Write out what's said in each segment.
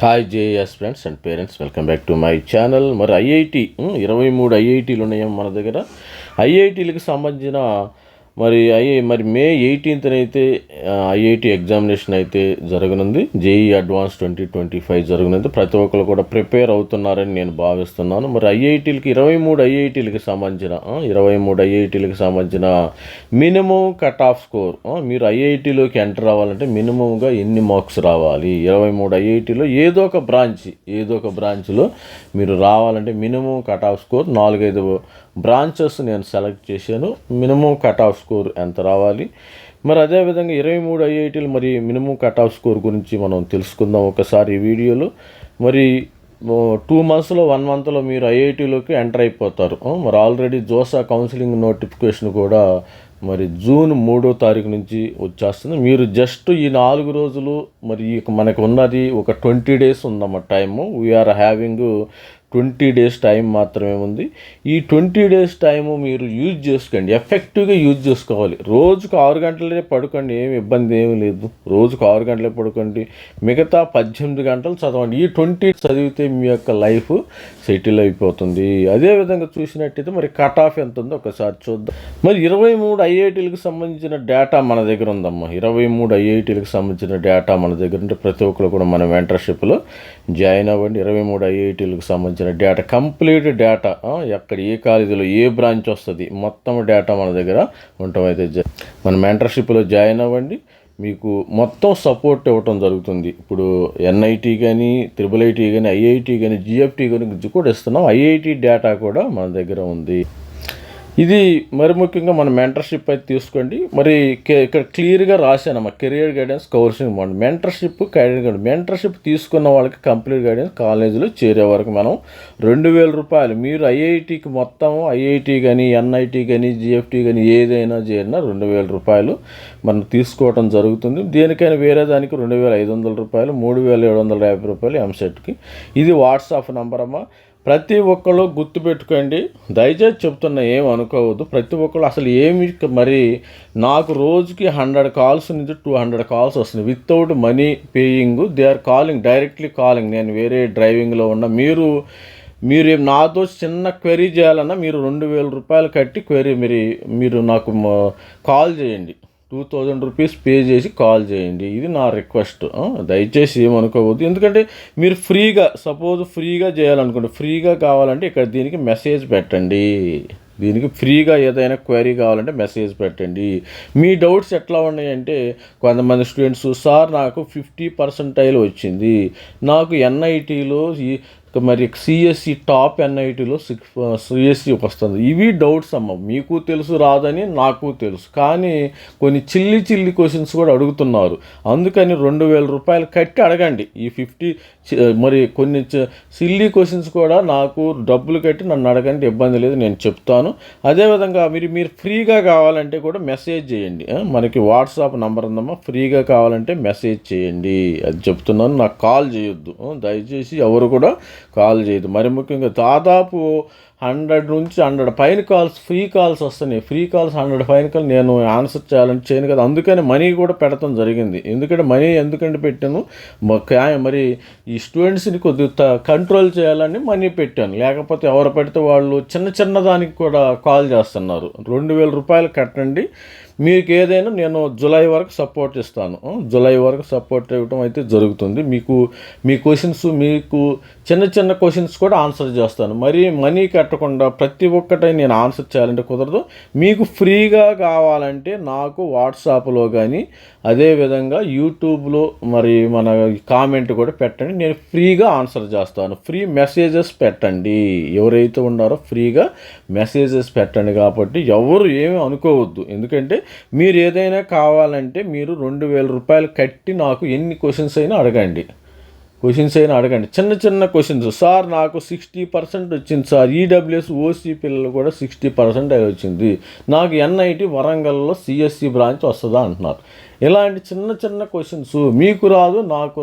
Hi JS friends and parents welcome back to my channel మరి IIT ఇరవై మూడు ఐఐటీలు ఉన్నాయో మన దగ్గర? ఐఐటీలకు సంబంధించిన మరి ఐఐ మరి మే ఎయిటీన్త్న అయితే ఐఐటి ఎగ్జామినేషన్ అయితే జరగనుంది. JEE advance twenty twenty five జరగనుంది. ప్రతి ఒక్కరు కూడా ప్రిపేర్ అవుతున్నారని నేను భావిస్తున్నాను. మరి ఐఐటీలకి ఇరవై మూడు ఐఐటీలకి సంబంధించిన ఇరవై మూడు ఐఐటీలకు సంబంధించిన మినిమం కట్ ఆఫ్ స్కోర్ మీరు ఐఐటీలోకి ఎంటర్ అవ్వాలంటే మినిమంగా ఎన్ని మార్క్స్ రావాలి? ఇరవై మూడు ఐఐటీలో ఏదో ఒక బ్రాంచ్ ఏదో ఒక బ్రాంచ్లో మీరు రావాలంటే మినిమం కట్ ఆఫ్ స్కోర్ నాలుగైదు బ్రాంచెస్ నేను సెలెక్ట్ చేశాను. మినిమం కట్ ఆఫ్ స్కోర్ ఎంత రావాలి? మరి అదేవిధంగా ఇరవై మూడు ఐఐటీలు మరి మినిమం కట్ ఆఫ్ స్కోర్ గురించి మనం తెలుసుకుందాం ఒకసారి ఈ వీడియోలో. మరి టూ మంత్స్లో వన్ మంత్లో మీరు ఐఐటీలోకి ఎంటర్ అయిపోతారు. మరి ఆల్రెడీ జోసా కౌన్సిలింగ్ నోటిఫికేషన్ కూడా మరి జూన్ మూడో తారీఖు నుంచి వచ్చేస్తుంది. మీరు జస్ట్ ఈ నాలుగు రోజులు మరి మనకు ఉన్నది ఒక ట్వంటీ డేస్ ఉందన్నమాట time. We're having twenty days time మాత్రమే ఉంది. ఈ ట్వంటీ డేస్ టైము మీరు యూజ్ చేసుకోండి. ఎఫెక్టివ్గా యూజ్ చేసుకోవాలి. రోజుకు ఆరు గంటలే పడుకోండి. ఏమి ఇబ్బంది ఏమీ లేదు. రోజుకు ఆరు గంటలే పడుకోండి. మిగతా పద్దెనిమిది గంటలు చదవండి. ఈ ట్వంటీ చదివితే మీ యొక్క లైఫ్ సెటిల్ అయిపోతుంది. అదేవిధంగా చూసినట్టయితే మరి కట్ ఆఫ్ ఎంత ఉందో ఒకసారి చూద్దాం. మరి ఇరవై మూడు ఐఐటీలకు సంబంధించిన డేటా మన దగ్గర ఉందమ్మా. ఇరవై మూడు ఐఐటీలకు సంబంధించిన డేటా మన దగ్గర ఉంటే ప్రతి ఒక్కరు కూడా మన మెంటర్షిప్లో జాయిన్ అవ్వండి. ఇరవై మూడు ఐఐటీలకు సంబంధించిన డేటా కంప్లీట్ డేటా ఎక్కడ ఏ కాలేజీలో ఏ బ్రాంచ్ వస్తుంది మొత్తం డేటా మన దగ్గర ఉండటం అయితే జ- మన మెంటర్షిప్లో జాయిన్ అవ్వండి. మీకు మొత్తం సపోర్ట్ ఇవ్వటం జరుగుతుంది. ఇప్పుడు ఎన్ఐటి కానీ త్రిబుల్ ఐటీ కానీ ఐఐటి కానీ జిఎఫ్టీ కానీ కూడా ఇస్తున్నాం. ఐఐటి డేటా కూడా మన దగ్గర ఉంది. ఇది మరి ముఖ్యంగా మన మెంటర్షిప్ అయితే తీసుకోండి. మరి ఇక్కడ క్లియర్గా రాశాను మా కెరియర్ గైడెన్స్ కౌన్సిలింగ్ బాగుంది మెంటర్షిప్ గైడెన్స్ గైడెన్స్ మెంటర్షిప్ తీసుకున్న వాళ్ళకి కంప్లీట్ గైడెన్స్ కాలేజీలో చేరే వరకు మనం రెండు వేల రూపాయలు. మీరు ఐఐటికి మొత్తం ఐఐటి కానీ ఎన్ఐటి కానీ జిఎఫ్టి కానీ ఏదైనా చేరినా రెండు వేల రూపాయలు మనం తీసుకోవడం జరుగుతుంది. దేనికైనా వేరే దానికి రెండు వేల ఐదు వందల రూపాయలు మూడు వేల ఏడు వందల యాభై రూపాయలు ఎంసెట్కి ఇది వాట్సాప్ నంబర్ అమ్మా ప్రతి ఒక్కళ్ళు గుర్తుపెట్టుకోండి దయచేసి చెప్తున్నా ఏం అనుకోవద్దు. ప్రతి ఒక్కళ్ళు అసలు ఏమి మరి నాకు రోజుకి హండ్రెడ్ కాల్స్ నుంచి టూ హండ్రెడ్ కాల్స్ వస్తున్నాయి. Without money paying they are calling directly calling. నేను వేరే డ్రైవింగ్లో ఉన్న మీరు మీరు నాతో చిన్న క్వెరీ చేయాలన్నా మీరు రెండు వేల రూపాయలు కట్టి క్వెరీ మీరు మీరు నాకు కాల్ చేయండి. టూ థౌజండ్ రూపీస్ పే చేసి కాల్ చేయండి. ఇది నా రిక్వెస్ట్. దయచేసి ఏమనుకోవద్దు. ఎందుకంటే మీరు ఫ్రీగా సపోజ్ ఫ్రీగా చేయాలనుకోండి ఫ్రీగా కావాలంటే ఇక్కడ దీనికి మెసేజ్ పెట్టండి. దీనికి ఫ్రీగా ఏదైనా క్వైరీ కావాలంటే మెసేజ్ పెట్టండి. మీ డౌట్స్ ఎట్లా ఉన్నాయంటే కొంతమంది స్టూడెంట్స్ సార్ నాకు ఫిఫ్టీ పర్సెంటైల్ వచ్చింది. నాకు ఎన్ఐటీలో మరి సిఎస్సి టాప్ ఎన్ఐటీలో సిక్స్ సిఎస్సి వస్తుంది ఇవి డౌట్స్ అమ్మ. మీకు తెలుసు రాదని నాకు తెలుసు. కానీ కొన్ని చిల్లి చిల్లి క్వశ్చన్స్ కూడా అడుగుతున్నారు. అందుకని రెండు వేల రూపాయలు కట్టి అడగండి. ఈ ఫిఫ్టీ మరి కొన్ని సిల్లీ క్వశ్చన్స్ కూడా నాకు డబ్బులు కట్టి నన్ను అడగండి ఇబ్బంది లేదు నేను చెప్తాను. అదేవిధంగా మీరు మీరు ఫ్రీగా కావాలంటే కూడా మెసేజ్ చేయండి. మనకి వాట్సాప్ నంబర్ ఉందమ్మా. ఫ్రీగా కావాలంటే మెసేజ్ చేయండి. అది చెప్తున్నాను. నాకు కాల్ చేయొద్దు. దయచేసి ఎవరు కూడా కాల్ చేయదు. మరి ముఖ్యంగా దాదాపు హండ్రెడ్ నుంచి హండ్రెడ్ పైన కాల్స్ ఫ్రీ కాల్స్ వస్తున్నాయి. ఫ్రీ కాల్స్ హండ్రెడ్ పైన కాల్ నేను ఆన్సర్ చేయాలని చేయను కదా. అందుకని మనీ కూడా పెడతాం జరిగింది. ఎందుకంటే మనీ ఎందుకంటే పెట్టాను? మరి ఈ స్టూడెంట్స్ని కొద్దిగా కంట్రోల్ చేయాలని మనీ పెట్టాను. లేకపోతే ఎవరు పెడితే వాళ్ళు చిన్న చిన్న దానికి కూడా కాల్ చేస్తున్నారు. రెండు వేల రూపాయలు కట్టండి. మీకు ఏదైనా నేను జులై వరకు సపోర్ట్ ఇస్తాను. జులై వరకు సపోర్ట్ ఇవ్వడం అయితే జరుగుతుంది. మీకు మీ క్వశ్చన్స్ మీకు చిన్న చిన్న క్వశ్చన్స్ కూడా ఆన్సర్ చేస్తాను. మరి మనీ కట్టకుండా ప్రతి ఒక్కటి నేను ఆన్సర్ చేయాలంటే కుదరదు. మీకు ఫ్రీగా కావాలంటే నాకు వాట్సాప్లో కానీ అదేవిధంగా యూట్యూబ్లో మరి మన కామెంట్ కూడా పెట్టండి. నేను ఫ్రీగా ఆన్సర్ చేస్తాను. ఫ్రీ మెసేజెస్ పెట్టండి. ఎవరైతే ఉన్నారో ఫ్రీగా మెసేజెస్ పెట్టండి కాబట్టి ఎవరు ఏమీ అనుకోవద్దు. ఎందుకంటే మీరు ఏదైనా కావాలంటే మీరు రెండు వేల రూపాయలు కట్టి నాకు ఎన్ని క్వశ్చన్స్ అయినా అడగండి. క్వశ్చన్స్ అయినా అడగండి. చిన్న చిన్న క్వశ్చన్స్ సార్ నాకు సిక్స్టీ పర్సెంట్ వచ్చింది సార్. ఈడబ్ల్యూఎస్ ఓసీ పిల్లలు కూడా సిక్స్టీ పర్సెంట్ అయి వచ్చింది. నాకు ఎన్ఐటి వరంగల్లో సిఎస్సి బ్రాంచ్ వస్తుందా అంటున్నారు. ఇలాంటి చిన్న చిన్న క్వశ్చన్స్ మీకు రాదు నాకు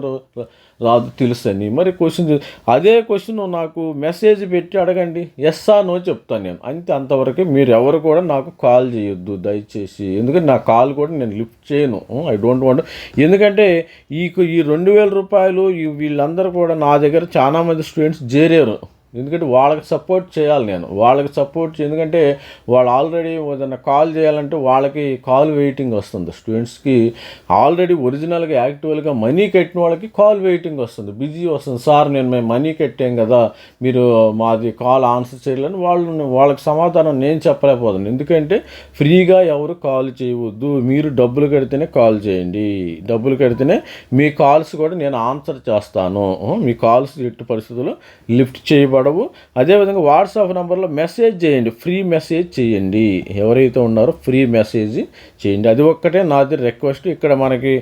రాదు తెలుసని. మరి క్వశ్చన్ అదే క్వశ్చన్ నాకు మెసేజ్ పెట్టి అడగండి. ఎస్ నో చెప్తాను నేను. అంతే అంతవరకు మీరు ఎవరు కూడా నాకు కాల్ చేయొద్దు దయచేసి. ఎందుకంటే నా కాల్ కూడా నేను లిఫ్ట్ చేయను. ఐ డోంట్ వాంట్ ఎందుకంటే ఈ ఈ రెండు వేల రూపాయలు వీళ్ళందరూ కూడా నా దగ్గర చాలామంది స్టూడెంట్స్ చేరారు. ఎందుకంటే వాళ్ళకి సపోర్ట్ చేయాలి నేను. వాళ్ళకి సపోర్ట్ ఎందుకంటే వాళ్ళు ఆల్రెడీ ఏదైనా కాల్ చేయాలంటే వాళ్ళకి కాల్ వెయిటింగ్ వస్తుంది. స్టూడెంట్స్కి ఆల్రెడీ ఒరిజినల్గా యాక్టివల్గా మనీ కట్టిన వాళ్ళకి కాల్ వెయిటింగ్ వస్తుంది. బిజీ వస్తుంది. సార్ నేను మేము మనీ కట్టాం కదా మీరు మాది కాల్ ఆన్సర్ చేయాలని వాళ్ళు వాళ్ళకి సమాధానం నేను చెప్పలేకపోతాను ఎందుకంటే ఫ్రీగా ఎవరు కాల్ చేయవద్దు. మీరు డబ్బులు కడితేనే కాల్ చేయండి. డబ్బులు కడితేనే మీ కాల్స్ కూడా నేను ఆన్సర్ చేస్తాను. మీ కాల్స్ ఎట్టి పరిస్థితుల్లో లిఫ్ట్ చేయబడవు అదేవిధంగా వాట్సాప్ నెంబర్లో మెసేజ్ చేయండి. ఫ్రీ మెసేజ్ చేయండి. ఎవరైతే ఉన్నారో ఫ్రీ మెసేజ్ చేయండి. అది ఒక్కటే నాది రిక్వెస్ట్. ఇక్కడ మనకి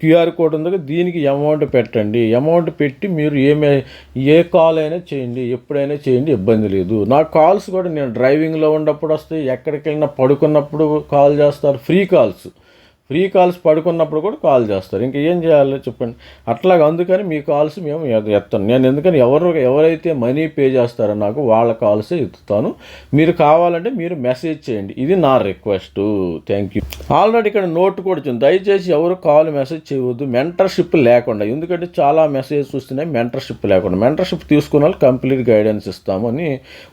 క్యూఆర్ కోడ్ ఉంది దీనికి అమౌంట్ పెట్టండి. అమౌంట్ పెట్టి మీరు ఏమే ఏ కాల్ అయినా చేయండి. ఎప్పుడైనా చేయండి ఇబ్బంది లేదు. నా కాల్స్ కూడా నేను డ్రైవింగ్లో ఉన్నప్పుడు వస్తాయి ఎక్కడికి వెళ్ళినా పడుకున్నప్పుడు కాల్ చేస్తారు. Free calls. ఫ్రీ కాల్స్ పడుకున్నప్పుడు కూడా కాల్ చేస్తారు. ఇంకా ఏం చేయాలో చెప్పండి. అట్లాగా అందుకని మీ కాల్స్ మేము ఎత్తాను. నేను ఎందుకని ఎవరు ఎవరైతే మనీ పే చేస్తారో నాకు వాళ్ళ కాల్సే ఎత్తుతాను. మీరు కావాలంటే మీరు మెసేజ్ చేయండి. ఇది నా రిక్వెస్ట్. Thank you. ఆల్రెడీ ఇక్కడ నోట్ కూడా వచ్చింది. దయచేసి ఎవరు కాల్ మెసేజ్ చేయవద్దు. మెంటర్షిప్ లేకుండా. ఎందుకంటే చాలా మెసేజ్ చూస్తున్నాయి మెంటర్షిప్ లేకుండా. మెంటర్షిప్ తీసుకున్న వాళ్ళు కంప్లీట్ గైడెన్స్ ఇస్తామని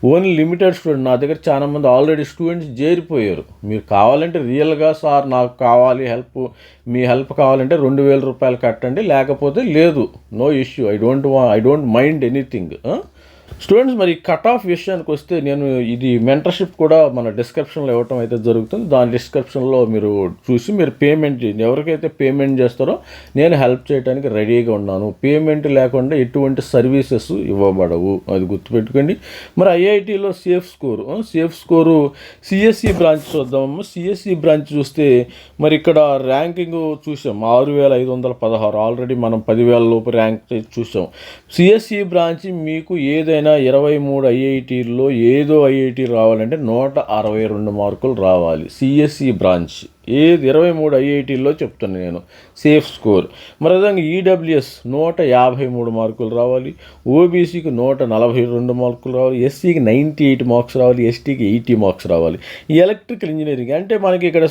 ఓన్లీ లిమిటెడ్ స్టూడెంట్ నా దగ్గర చాలా మంది ఆల్రెడీ స్టూడెంట్స్ చేరిపోయారు. మీరు కావాలంటే రియల్గా సార్ నాకు కావాలి హెల్ప్ మీ హెల్ప్ కావాలంటే రెండు వేల రూపాయలు కట్టండి లేకపోతే లేదు. నో ఇష్యూ ఐ డోంట్ వా I don't mind anything students మరి కట్ ఆఫ్ విషయానికి వస్తే నేను ఇది మెంటర్షిప్ కూడా మన డిస్క్రిప్షన్లో ఇవ్వటం అయితే జరుగుతుంది. దాని డిస్క్రిప్షన్లో మీరు చూసి మీరు పేమెంట్ చేయండి. ఎవరికైతే పేమెంట్ చేస్తారో నేను హెల్ప్ చేయడానికి రెడీగా ఉన్నాను. పేమెంట్ లేకుండా ఎటువంటి సర్వీసెస్ ఇవ్వబడవు. అది గుర్తుపెట్టుకోండి. మరి ఐఐటిలో safe score safe score CSE branch చూద్దాము సిఎస్సి బ్రాంచ్ చూస్తే మరి ఇక్కడ ర్యాంకింగ్ చూసాం. ఆరు వేల ఐదు వందల పదహారు. ఆల్రెడీ మనం పదివేల లోపు ర్యాంక్ చూసాం. సిఎస్సి బ్రాంచ్ మీకు ఏదైనా ఇరవై మూడు ఐఐటీల్లో ఏదో ఐఐటి రావాలంటే నూట అరవై రెండు మార్కులు రావాలి. CSE branch. ఏది ఇరవై మూడు ఐఐటీల్లో చెప్తున్నాను నేను. Safe score. మరి విధంగా ఈడబ్ల్యూఎస్ నూట యాభై మూడు మార్కులు రావాలి. ఓబీసీకి నూట నలభై రెండు మార్కులు రావాలి. ఎస్సీకి నైంటీ ఎయిట్ మార్క్స్ రావాలి. ఎస్టీకి ఎయిటీ మార్క్స్ రావాలి. ఈ ఎలక్ట్రికల్ ఇంజనీరింగ్ అంటే మనకి ఇక్కడ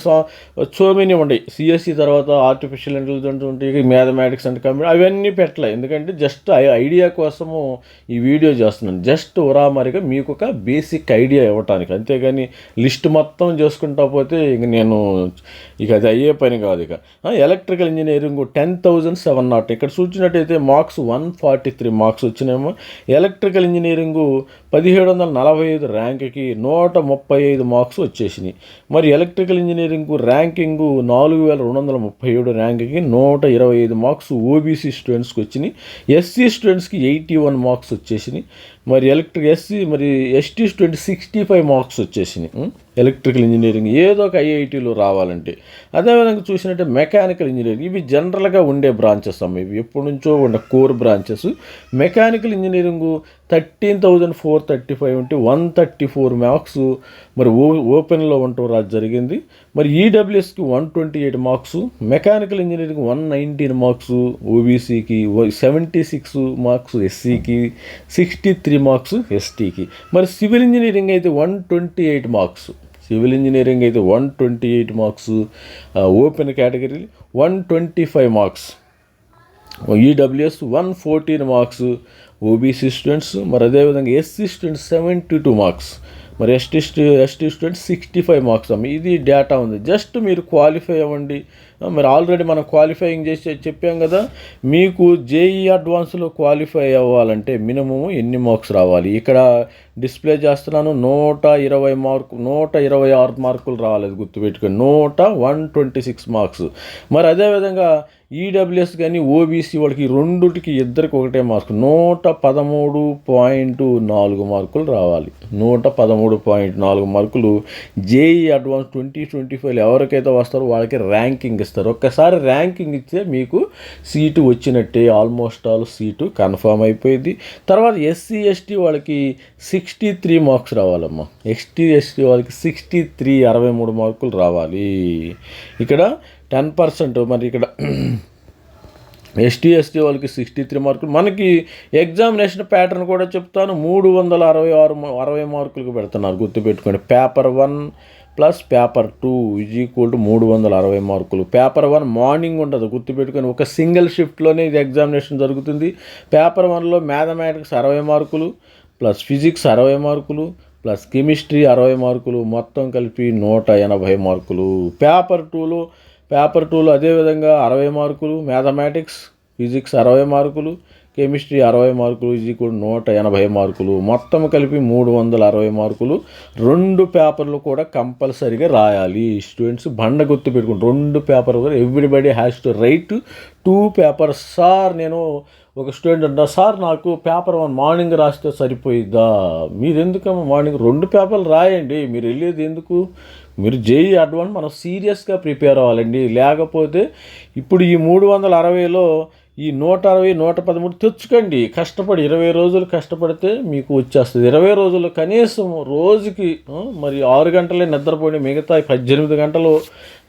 సో మెనీ ఉంటాయి. సిఎస్సి తర్వాత ఆర్టిఫిషియల్ ఇంటెలిజెన్స్ ఉంటాయి. మ్యాథమెటిక్స్ అండ్ కంప్యూటర్ అవన్నీ పెట్టలే. ఎందుకంటే జస్ట్ ఐడియా కోసము ఈ వీడియో చేస్తున్నాను. జస్ట్ ఉరామరిగా మీకు ఒక బేసిక్ ఐడియా ఇవ్వటానికి. అంతేగాని లిస్ట్ మొత్తం చేసుకుంటా పోతే ఇంక నేను ఇక అది అయ్యే పని కాదు ఇక. Electrical engineering ten thousand seven not ఇక్కడ చూసినట్టయితే marks one forty three marks వచ్చినాయేమో electrical engineering పదిహేడు వందల నలభై ఐదు ర్యాంక్కి నూట ముప్పై ఐదు మార్క్స్ వచ్చేసినాయి. మరి ఎలక్ట్రికల్ ఇంజనీరింగ్ ర్యాంకింగ్ నాలుగు వేల రెండు వందల ముప్పై ఏడు ర్యాంక్కి నూట ఇరవై ఐదు మార్క్స్ ఓబీసీ స్టూడెంట్స్కి వచ్చినాయి. ఎస్సీ స్టూడెంట్స్కి ఎయిటీ వన్ మార్క్స్ వచ్చేసినాయి. మరి ఎలక్ట్రిక్ ఎస్సీ మరి ST student sixty five marks వచ్చేసినాయి. ఎలక్ట్రికల్ ఇంజనీరింగ్ ఏదో ఒక ఐఐటీలో రావాలంటే. అదేవిధంగా చూసినట్టే మెకానికల్ ఇంజనీరింగ్ ఇవి జనరల్గా ఉండే బ్రాంచెస్ అమ్మ. ఇవి ఎప్పటి నుంచో ఉండే core branches. Mechanical engineering thirteen thousand four thirty five ఉంటే వన్ థర్టీ ఫోర్ మార్క్స్ మరి ఓ ఓపెన్లో ఉండటం రాదు జరిగింది. మరి ఈడబ్ల్యూఎస్కి one twenty eight marks mechanical engineering one nineteen marks ఓబీసీకి seventy six marks ఎస్సీకి సిక్స్టీ త్రీ మార్క్స్ ఎస్టీకి మరి సివిల్ ఇంజనీరింగ్ అయితే one twenty eight marks. Civil engineering అయితే one twenty eight marks open category one twenty five marks. EWS one fourteen marks OBC students మరి అదేవిధంగా SC students seventy two marks మరి ST స్టూ ST students sixty five marks అమ్మ ఇది data ఉంది. Just మీరు qualify అవ్వండి. మరి ఆల్రెడీ మనం క్వాలిఫైయింగ్ చేసి చెప్పాం కదా మీకు జేఈ అడ్వాన్స్లో క్వాలిఫై అవ్వాలంటే మినిమం ఎన్ని మార్క్స్ రావాలి? ఇక్కడ డిస్ప్లే చేస్తున్నాను నూట ఇరవై మార్కు నూట ఇరవై ఆరు మార్కులు రావాలి గుర్తుపెట్టుకొని గుర్తుపెట్టుకోండి. నూట వన్ ట్వంటీ సిక్స్ మార్క్స్ మరి అదేవిధంగా ఈడబ్ల్యూఎస్ కానీ ఓబీసీ వాళ్ళకి రెండుటికి ఇద్దరికి ఒకటే మార్కు. నూట పదమూడు పాయింట్ నాలుగు మార్కులు రావాలి. నూట పదమూడు పాయింట్ నాలుగు మార్కులు JEE advance twenty twenty five ఎవరికైతే వస్తారో వాళ్ళకి ర్యాంకింగ్ ఇస్తారు. ఒక్కసారి ర్యాంకింగ్ ఇస్తే మీకు సీటు వచ్చినట్టే ఆల్మోస్ట్ ఆల్ సీటు కన్ఫర్మ్ అయిపోయింది. తర్వాత ఎస్సీ ఎస్టీ వాళ్ళకి సిక్స్టీ త్రీ మార్క్స్ రావాలమ్మా. ఎస్టీ ఎస్టీ వాళ్ళకి సిక్స్టీ త్రీ అరవై మూడు మార్కులు రావాలి. ఇక్కడ టెన్ పర్సెంట్ మరి ఇక్కడ ఎస్టీ ఎస్టీ వాళ్ళకి సిక్స్టీ త్రీ మార్కులు. మనకి ఎగ్జామినేషన్ ప్యాటర్న్ కూడా చెప్తాను. మూడు వందల అరవై ఆరు అరవై మార్కులకు పెడుతున్నారు గుర్తుపెట్టుకోండి. Paper one plus paper two is equal to మూడు వందల అరవై మార్కులు. పేపర్ వన్ మార్నింగ్ ఉండదు గుర్తుపెట్టుకొని ఒక సింగిల్ షిఫ్ట్లోనే ఇది ఎగ్జామినేషన్ జరుగుతుంది. పేపర్ వన్లో మ్యాథమెటిక్స్ అరవై మార్కులు ప్లస్ ఫిజిక్స్ అరవై మార్కులు ప్లస్ కెమిస్ట్రీ అరవై మార్కులు మొత్తం కలిపి నూట ఎనభై మార్కులు. పేపర్ టూలో పేపర్ టూలో అదేవిధంగా అరవై మార్కులు మ్యాథమెటిక్స్ ఫిజిక్స్ అరవై మార్కులు కెమిస్ట్రీ అరవై మార్కులు ఇది కూడా నూట ఎనభై మార్కులు. మొత్తం కలిపి మూడు వందల అరవై మార్కులు. రెండు పేపర్లు కూడా కంపల్సరీగా రాయాలి. స్టూడెంట్స్ బండ గుర్తు పెట్టుకుని రెండు పేపర్లు కూడా everybody has to write two papers sir నేను ఒక స్టూడెంట్ అంటారు సార్ నాకు పేపర్ వన్ మార్నింగ్ రాస్తే సరిపోయిద్దా? మీరు ఎందుకమ్మా మార్నింగ్ రెండు పేపర్లు రాయండి మీరు వెళ్ళేది ఎందుకు? మీరు జేఈ అడ్వాన్స్ మనం సీరియస్గా ప్రిపేర్ అవ్వాలండి. లేకపోతే ఇప్పుడు ఈ మూడు వందల అరవైలో ఈ నూట అరవై నూట పదమూడు తెచ్చుకోండి. కష్టపడి ఇరవై రోజులు కష్టపడితే మీకు వచ్చేస్తుంది. ఇరవై రోజులు కనీసం రోజుకి మరి ఆరు గంటలే నిద్రపోయి మిగతా పద్దెనిమిది గంటలు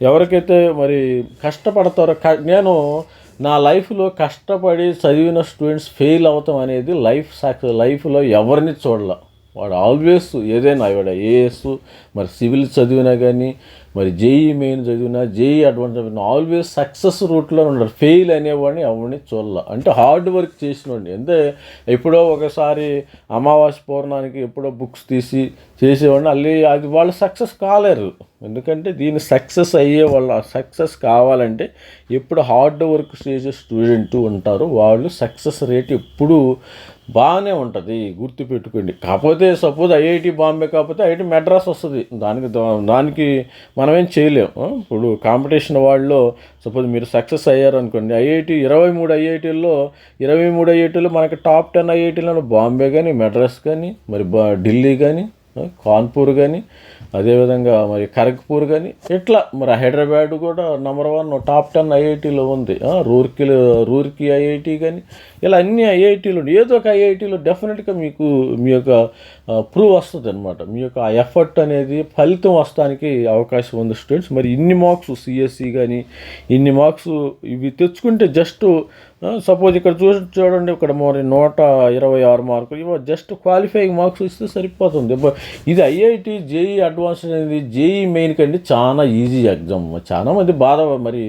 ఎవరికైతే మరి కష్టపడతారో క- నేను నా లైఫ్లో కష్టపడి చదివిన స్టూడెంట్స్ ఫెయిల్ అవటం అనేది లైఫ్ సక్సెస్ లైఫ్లో ఎవరిని చూడాల. వాడు ఆల్వేస్ ఏదైనా వాడు ఏఎస్ మరి సివిల్ చదివినా కానీ మరి జేఈ మెయిన్ చదివినా జేఈ అడ్వాన్స్ చదివినా ఆల్వేస్ సక్సెస్ రూట్లో ఉండరు ఫెయిల్ అనేవాడిని ఎవరిని చూడాల. అంటే హార్డ్ వర్క్ చేసినవాడిని అంటే ఎప్పుడో ఒకసారి అమావాస్య పౌర్ణానికి ఎప్పుడో బుక్స్ తీసి చేసేవాడిని. అల్లి అది వాళ్ళు సక్సెస్ కాలేరు. ఎందుకంటే దీని సక్సెస్ అయ్యే వాళ్ళ సక్సెస్ కావాలంటే ఎప్పుడు హార్డ్ వర్క్ చేసే స్టూడెంట్ ఉంటారు. వాళ్ళు సక్సెస్ రేట్ ఎప్పుడు బాగానే ఉంటుంది గుర్తుపెట్టుకోండి కాకపోతే సపోజ్ ఐఐటి బాంబే కాకపోతే ఐఐటి మెడ్రాస్ వస్తుంది. దానికి దానికి మనమేం చేయలేం. ఇప్పుడు కాంపిటీషన్ వాళ్ళలో సపోజ్ మీరు సక్సెస్ అయ్యారు అనుకోండి ఐఐటి ఇరవై మూడు ఐఐటీల్లో ఇరవై మూడు ఐఐటీలో మనకి టాప్ టెన్ ఐఐటీలను బాంబే కానీ మెడ్రాస్ కానీ మరి బా ఢిల్లీ కానీ కాన్పూర్ కానీ అదేవిధంగా మరి ఖరగ్పూర్ కానీ ఇట్లా మరి హైదరాబాద్ కూడా నెంబర్ వన్ టాప్ టెన్ ఐఐటీలో ఉంది. ఆ, రూర్కి రూర్కి ఐఐటి కానీ ఇలా అన్ని ఐఐటీలు ఏదో ఒక ఐఐటీలో డెఫినెట్గా మీకు మీ యొక్క ప్రూవ్ వస్తుంది అనమాట మీ యొక్క ఆ ఎఫర్ట్ అనేది ఫలితం వస్తానికి అవకాశం ఉంది స్టూడెంట్స్ మరి ఇన్ని మార్క్స్ సిఎస్సి కానీ ఇన్ని మార్క్స్ ఇవి తెచ్చుకుంటే జస్ట్ సపోజ్ ఇక్కడ చూ చూడండి ఇక్కడ మరి నూట ఇరవై ఆరు మార్కులు. ఇవ్వ జస్ట్ క్వాలిఫైయింగ్ మార్క్స్ ఇస్తే సరిపోతుంది. ఇది ఐఐటి జేఈ అడ్వాన్స్ అనేది జేఈ మెయిన్ కండి చాలా ఈజీ ఎగ్జామ్ చాలా మంది బాధ మరి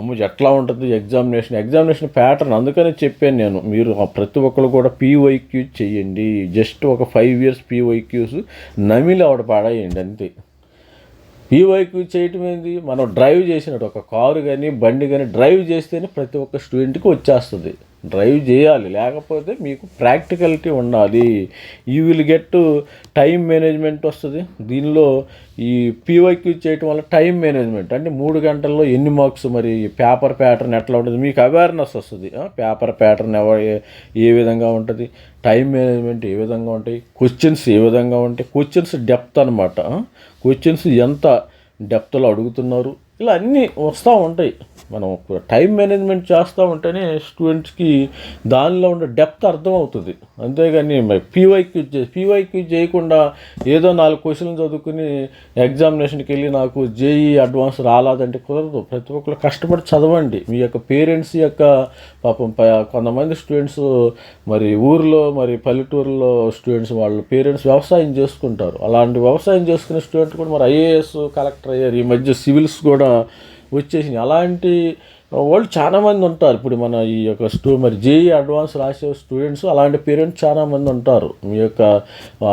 అమ్మ ఎట్లా ఉంటుంది ఎగ్జామినేషన్ ఎగ్జామినేషన్ ప్యాటర్న్ అందుకనే చెప్పాను నేను. మీరు ఆ ప్రతి ఒక్కరు కూడా పీవైక్యూ చేయండి. జస్ట్ ఒక ఫైవ్ ఇయర్స్ పీవైక్యూస్ నమిలి ఆవిడ పాడేయండి అంతే. పీవైక్యూ చేయటం ఏంది? మనం డ్రైవ్ చేసినట్టు ఒక కారు కానీ బండి కానీ డ్రైవ్ చేస్తేనే ప్రతి ఒక్క స్టూడెంట్కి వచ్చేస్తుంది. డ్రైవ్ చేయాలి. లేకపోతే మీకు ప్రాక్టికలిటీ ఉండాలి. You will get time management వస్తుంది. దీనిలో ఈ పీవైక్యూ చేయటం వల్ల టైం మేనేజ్మెంట్ అంటే మూడు గంటల్లో ఎన్ని మార్క్స్ మరి పేపర్ ప్యాటర్న్ ఎట్లా ఉంటుంది? మీకు అవేర్నెస్ వస్తుంది. పేపర్ ప్యాటర్న్ ఎవ ఏ- ఏ విధంగా ఉంటుంది? టైం మేనేజ్మెంట్ ఏ విధంగా ఉంటాయి? క్వశ్చన్స్ ఏ విధంగా ఉంటాయి? క్వశ్చన్స్ డెప్త్ అనమాట క్వశ్చన్స్ ఎంత డెప్త్లో అడుగుతున్నారు? ఇలా అన్నీ వస్తూ ఉంటాయి. మనం టైం మేనేజ్మెంట్ చేస్తూ ఉంటేనే స్టూడెంట్స్కి దానిలో ఉండే డెప్త్ అర్థమవుతుంది. అంతేగాని పీవైక్యూ పీవైక్యూ చేయకుండా ఏదో నాలుగు క్వశ్చన్లు చదువుకుని ఎగ్జామినేషన్కి వెళ్ళి నాకు జేఈ అడ్వాన్స్ రాలేదంటే కుదరదు. ప్రతి ఒక్కరు కష్టపడి చదవండి. మీ యొక్క పేరెంట్స్ యొక్క పాపం ప- కొంతమంది స్టూడెంట్స్ మరి ఊర్లో మరి పల్లెటూరులో స్టూడెంట్స్ వాళ్ళు పేరెంట్స్ వ్యవసాయం చేసుకుంటారు. అలాంటి వ్యవసాయం చేసుకునే స్టూడెంట్ కూడా మరి ఐఏఎస్ కలెక్టర్ అయ్యారు. ఈ మధ్య సివిల్స్ కూడా వచ్చేసింది అలాంటి వాళ్ళు చాలామంది ఉంటారు. ఇప్పుడు మన ఈ యొక్క స్టూ మరి జేఈ అడ్వాన్స్ రాసే స్టూడెంట్స్ అలాంటి పేరెంట్స్ చాలామంది ఉంటారు. మీ యొక్క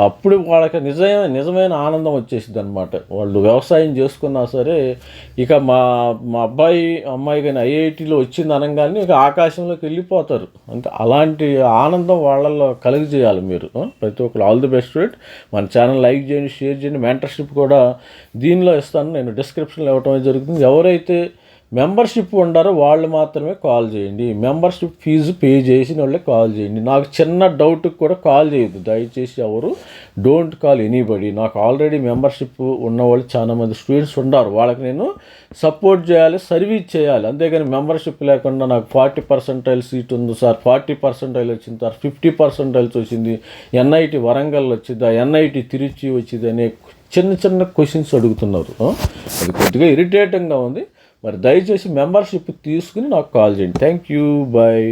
అప్పుడు వాళ్ళకి నిజమైన నిజమైన ఆనందం వచ్చేసింది అనమాట వాళ్ళు వ్యవసాయం చేసుకున్నా సరే ఇక మా మా అబ్బాయి అమ్మాయి కానీ ఐఐటీలో వచ్చింది అనగానే ఇక ఆకాశంలోకి వెళ్ళిపోతారు. అంటే అలాంటి ఆనందం వాళ్ళల్లో కలుగజేయాలి మీరు. ప్రతి ఒక్కరు ఆల్ ది బెస్ట్ స్టూడెంట్. మన ఛానల్ లైక్ చేయండి షేర్ చేయండి. మెంటర్షిప్ కూడా దీనిలో ఇస్తాను. నేను డిస్క్రిప్షన్లో ఇవ్వటం జరుగుతుంది. ఎవరైతే మెంబర్షిప్ ఉండరు వాళ్ళు మాత్రమే కాల్ చేయండి. మెంబర్షిప్ ఫీజు పే చేసిన వాళ్ళే కాల్ చేయండి. నాకు చిన్న డౌట్కి కూడా కాల్ చేయొద్దు. దయచేసి ఎవరు డోంట్ కాల్ ఎనీబడి నాకు ఆల్రెడీ మెంబర్షిప్ ఉన్న వాళ్ళు చాలా మంది స్టూడెంట్స్ ఉన్నారు. వాళ్ళకి నేను సపోర్ట్ చేయాలి సర్వీస్ చేయాలి. అంతేగాని మెంబర్షిప్ లేకుండా నాకు ఫార్టీ పర్సెంటైల్ సీట్ ఉంది సార్. ఫార్టీ పర్సెంటైల్ వచ్చింది సార్. ఫిఫ్టీ పర్సెంటైల్స్ వచ్చింది. ఎన్ఐటి వరంగల్ వచ్చిందా? ఎన్ఐటి తిరుచి వచ్చింది అనే చిన్న చిన్న క్వశ్చన్స్ అడుగుతున్నారు. అది కొద్దిగా ఇరిటేటింగ్గా ఉంది. మరి దయచేసి మెంబర్షిప్ తీసుకుని నాకు కాల్ చేయండి. Thank you bye